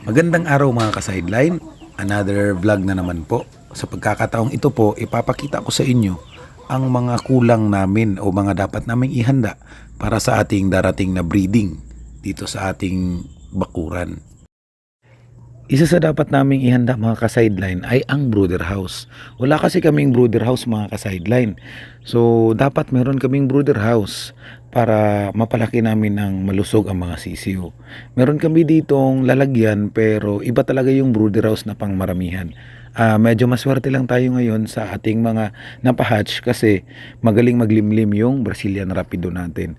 Magandang araw mga ka-sideline. Another vlog na naman po. Sa pagkakataong ito po, ipapakita ko sa inyo ang mga kulang namin o mga dapat naming ihanda para sa ating darating na breeding dito sa ating bakuran. Isa sa dapat naming ihanda mga ka-sideline ay ang brooder house. Wala kasi kaming brooder house mga ka-sideline. So dapat meron kaming brooder house para mapalaki namin ng malusog ang mga sisiyo. Meron kami ditong lalagyan pero iba talaga yung brooder house na pangmaramihan. Ah, medyo maswerte lang tayo ngayon sa ating mga napahatch kasi magaling maglimlim yung Brazilian Rapido natin.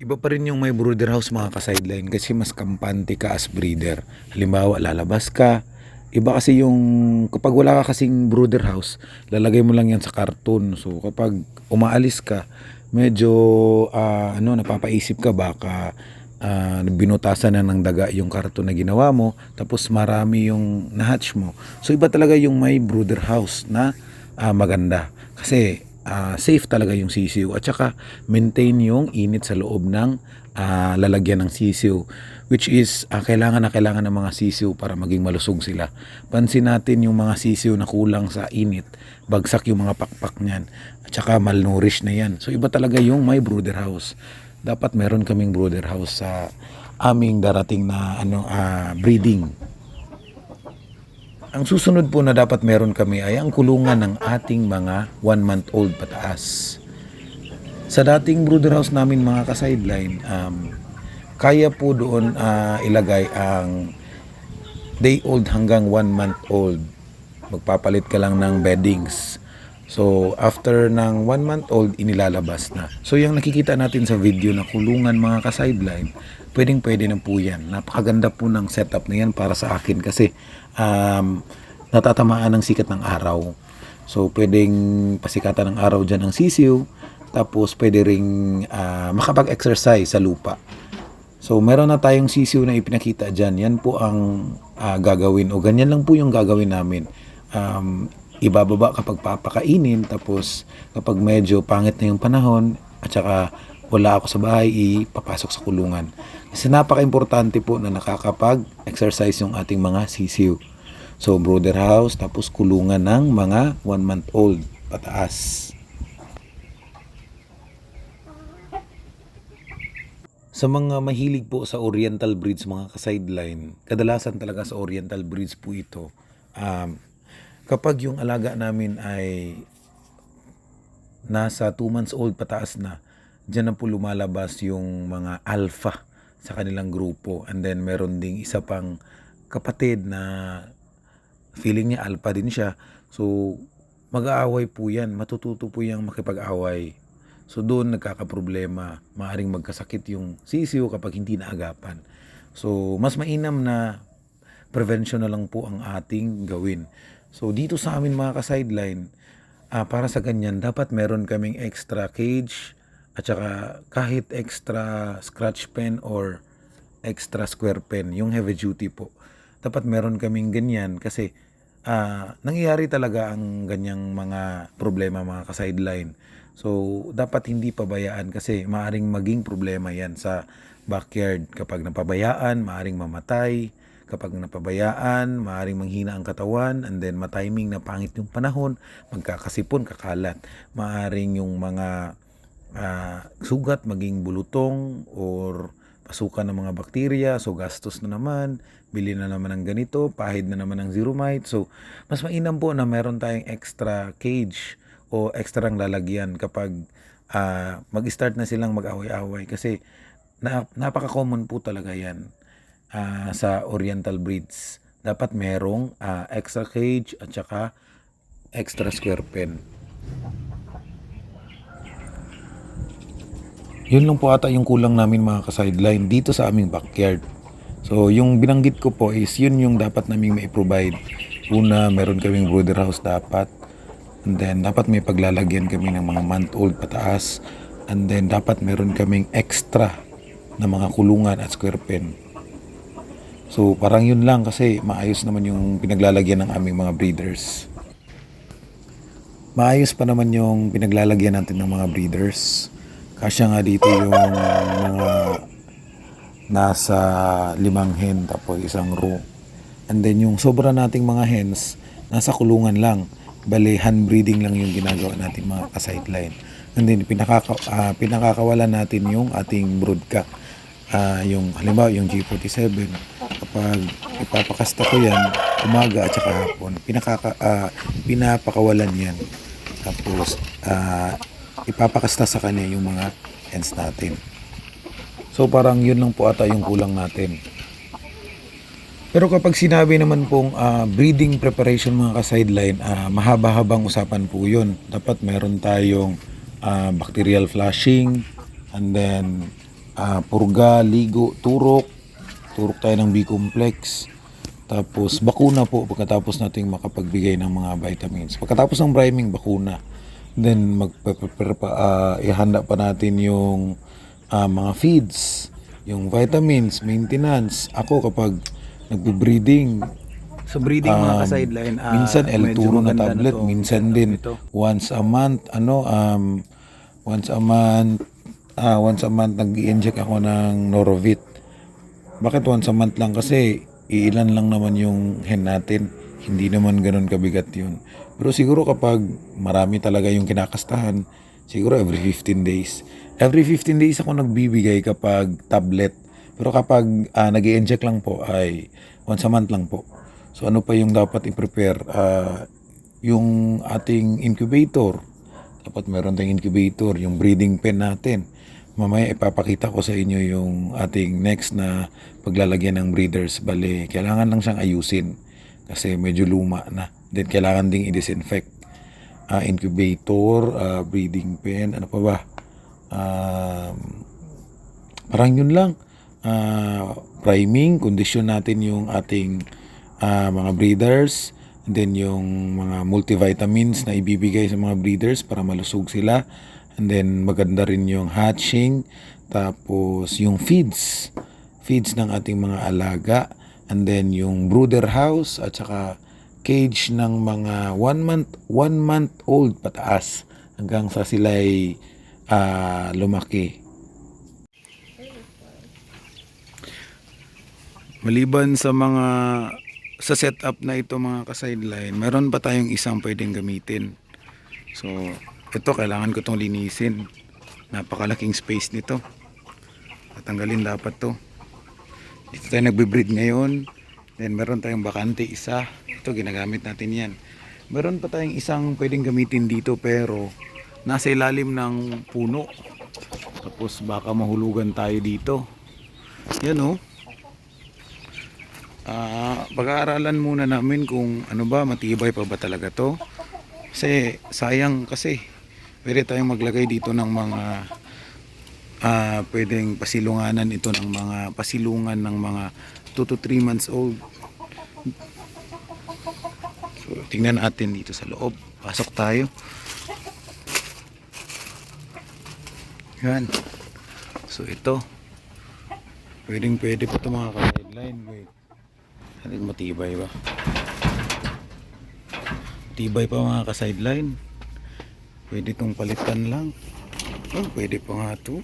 Iba pa rin yung may brooder house mga ka-sideline kasi mas kampante ka as breeder. Halimbawa, lalabas ka. Iba kasi yung kapag wala ka kasing brooder house, lalagay mo lang yan sa karton. So kapag umaalis ka, medyo ah, ano napapaisip ka baka ah, binutasan na ng daga yung karton na ginawa mo tapos marami yung nahatch mo. So iba talaga yung may brooder house na ah, maganda kasi ah, safe talaga yung sisiw at saka maintain yung init sa loob ng ah, lalagyan ng sisiw which is ah, kailangan na kailangan ng mga sisiw para maging malusog sila. Pansin natin yung mga sisiw na kulang sa init, bagsak yung mga pakpak niyan at saka malnourished na yan. So iba talaga yung may brooder house. Dapat meron kaming brooder house sa aming darating na ano ah, breeding. Ang susunod po na dapat meron kami ay ang kulungan ng ating mga one month old pataas. Sa dating brooder house namin mga ka-sideline, um, kaya po doon ah, ilagay ang day old hanggang one month old. Magpapalit ka lang ng beddings. So, after ng one month old, inilalabas na. So, yung nakikita natin sa video na kulungan mga ka-sideline, pwedeng pwede na po yan. Napakaganda po ng setup na yan para sa akin kasi um, natatamaan ng sikat ng araw. So, pwedeng pasikatan ng araw dyan ng sisiw. Tapos, pwede ring ah, makapag-exercise sa lupa. So, meron na tayong sisiw na ipinakita dyan. Yan po ang ah, gagawin o ganyan lang po yung gagawin namin. Um, ibababa kapag papakainin tapos kapag medyo pangit na yung panahon at saka wala ako sa bahay, ipapasok sa kulungan. Kasi napaka-importante po na nakakapag-exercise yung ating mga sisiw. So, brooder house, tapos kulungan ng mga one month old pataas. Sa mga mahilig po sa oriental breeds mga ka-sideline, kadalasan talaga sa oriental breeds po ito, um, kapag yung alaga namin ay nasa 2 months old pataas na, dyan na po lumalabas yung mga alpha sa kanilang grupo. And then meron ding isa pang kapatid na feeling niya alpha din siya. So mag-aaway po yan. Matututo po yung makipag-away. So doon nagkakaproblema. Maaring magkasakit yung sisiyo kapag hindi naagapan. So mas mainam na prevention na lang po ang ating gawin. So dito sa amin mga ka-sideline, ah, para sa ganyan, dapat meron kaming extra cage at saka kahit extra scratch pen or extra square pen, yung heavy duty po. Dapat meron kaming ganyan kasi ah, nangyayari talaga ang ganyang mga problema mga ka-sideline. So, dapat hindi pabayaan kasi maaring maging problema yan sa backyard. Kapag napabayaan, maaring mamatay. Kapag napabayaan, maaring manghina ang katawan and then matiming na pangit yung panahon, magkakasipon, kakalat. Maaring yung mga ah, sugat maging bulutong or pasukan ng mga bakterya, so gastos na naman, bili na naman ng ganito, pahid na naman ng zeromite. So, mas mainam po na meron tayong extra cage o extra lalagyan kapag ah, mag-start na silang mag-away-away kasi na, napaka-common po talaga yan ah, sa oriental breeds. Dapat merong ah, extra cage at saka extra square pen. Yun lang po ata yung kulang namin mga ka-sideline dito sa aming backyard. So, yung binanggit ko po is yun yung dapat naming mai-provide. Una, meron kaming brooder house dapat. And then, dapat may paglalagyan kami ng mga month-old pataas. And then, dapat meron kaming extra na mga kulungan at square pen. So, parang yun lang kasi maayos naman yung pinaglalagyan ng aming mga breeders. Maayos pa naman yung pinaglalagyan natin ng mga breeders. Kasya nga dito yung mga nasa limang hen tapos isang row. And then yung sobra nating mga hens, nasa kulungan lang. Bale, hand breeding lang yung ginagawa nating mga ka-sideline. And then pinakaka, ah, pinakakawalan natin yung ating broodcock. Ah, yung halimbawa yung G47 kapag ipapakasta ko yan umaga at saka hapon pinakaka ah, pinapakawalan yan. Tapos ah, ipapakasta sa kanya yung mga hens natin. So parang yun lang po ata yung kulang natin. Pero kapag sinabi naman pong ah, breeding preparation mga ka-sideline, ah, mahaba-habang usapan po yun. Dapat meron tayong ah, bacterial flushing, and then ah, purga, ligo, turok, turok tayo ng B-complex, tapos bakuna po pagkatapos nating makapagbigay ng mga vitamins. Pagkatapos ng priming, bakuna. Then magpe-prepare pa, ah, ihanda pa natin yung ah, mga feeds, yung vitamins, maintenance. Ako kapag nagbe-breeding, Sa breeding Um, mga ka-sideline, ah, minsan medyo L2 na tablet, to. minsan din Ito. once a month, ano, um, once a month, ah, once a month nag-inject ako ng Norovit. Bakit once a month lang? Kasi iilan lang naman yung hen natin. Hindi naman ganun kabigat yun. Pero siguro kapag marami talaga yung kinakastahan, siguro every 15 days. Every 15 days ako nagbibigay kapag tablet. Pero kapag uh, nag inject lang po ay once a month lang po. So ano pa yung dapat i-prepare? Ah, yung ating incubator. Dapat meron tayong incubator, yung breeding pen natin. Mamaya ipapakita ko sa inyo yung ating next na paglalagyan ng breeders. Bale, kailangan lang siyang ayusin kasi medyo luma na. Then kailangan ding i-disinfect. Ah, incubator, ah, breeding pen, ano pa ba? Um, parang yun lang. Ah, priming, condition natin yung ating ah, mga breeders. And then yung mga multivitamins na ibibigay sa mga breeders para malusog sila. And then maganda rin yung hatching. Tapos yung feeds. Feeds ng ating mga alaga. And then yung brooder house at saka cage ng mga one month, one month old pataas hanggang sa sila'y ah, lumaki. Maliban sa mga sa setup na ito mga ka-sideline, meron pa tayong isang pwedeng gamitin. So, ito kailangan ko tong linisin. Napakalaking space nito. Tatanggalin dapat to. Dito tayo nagbe-breed ngayon. Then meron tayong bakante isa. Ito ginagamit natin yan. Meron pa tayong isang pwedeng gamitin dito pero nasa ilalim ng puno. Tapos baka mahulugan tayo dito. Yan oh. Ah, pag-aaralan muna namin kung ano ba matibay pa ba talaga to. Kasi sayang kasi pwede tayong maglagay dito ng mga ah pwedeng pasilunganan ito ng mga pasilungan ng mga 2 to 3 months old. So, tingnan natin dito sa loob. Pasok tayo. Yan. So, ito. Pwedeng pwede pa ito mga ka-sideline. Wait. Natin matibay ba? Tibay pa mga ka-sideline. Pwede itong palitan lang. Oh, pwede pa nga ito.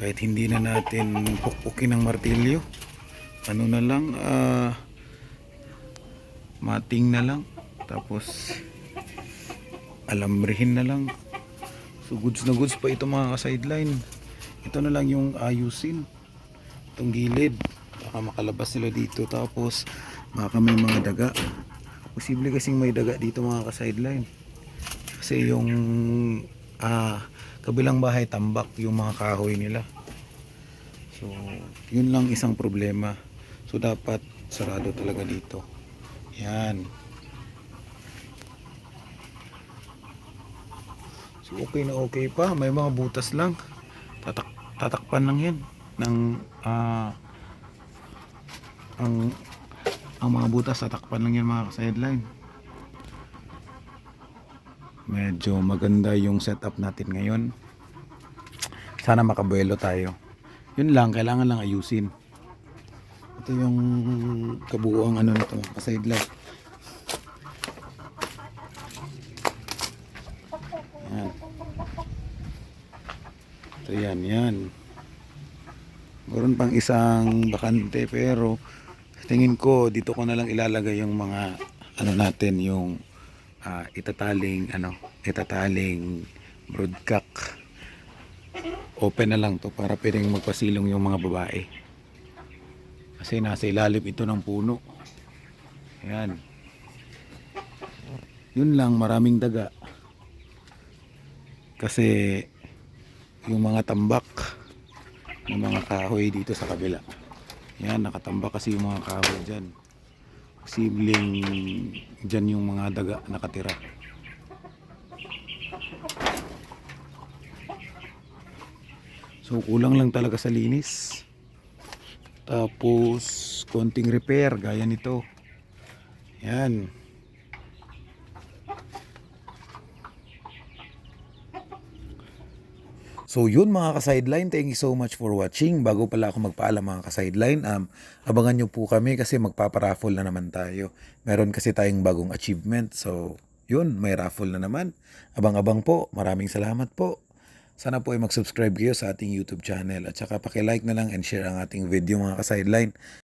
Kahit hindi na natin pukpukin ng martilyo. Ano na lang, ah, mating na lang. Tapos, alambrihin na lang. So, goods na goods pa ito mga ka-sideline. Ito na lang yung ayusin. Itong gilid. Baka makalabas sila dito. Tapos, baka may mga daga. Posible kasing may daga dito mga ka-sideline. Kasi yung ah, kabilang bahay tambak yung mga kahoy nila. So, yun lang isang problema. So, dapat sarado talaga dito. Yan. So, okay na okay pa. May mga butas lang. Tatak tatakpan lang yan. Ng, ah, ang, ang mga butas, tatakpan lang yan mga sideline. Medyo maganda yung setup natin ngayon. Sana makabuelo tayo. Yun lang, kailangan lang ayusin. Ito yung kabuuang ano nito, ka-sideline. Yan. Ito yan, yan. Meron pang isang bakante pero Tingin ko dito ko na lang ilalagay yung mga ano natin yung ah, itataling ano itataling broodcock. Open na lang to para pwedeng magpasilong yung mga babae. Kasi nasa ilalim ito ng puno. Ayan. Yun lang, maraming daga. Kasi yung mga tambak ng mga kahoy dito sa kabila. Yan, nakatambak kasi yung mga kahoy dyan. Posibleng dyan yung mga daga nakatira. So kulang lang talaga sa linis. Tapos konting repair gaya nito. Yan. So yun mga ka-sideline, thank you so much for watching. Bago pala ako magpaalam mga ka-sideline, um, abangan nyo po kami kasi magpaparaffle na naman tayo. Meron kasi tayong bagong achievement. So yun, may raffle na naman. Abang-abang po, maraming salamat po. Sana po ay mag-subscribe kayo sa ating YouTube channel at saka paki-like na lang and share ang ating video mga ka-sideline.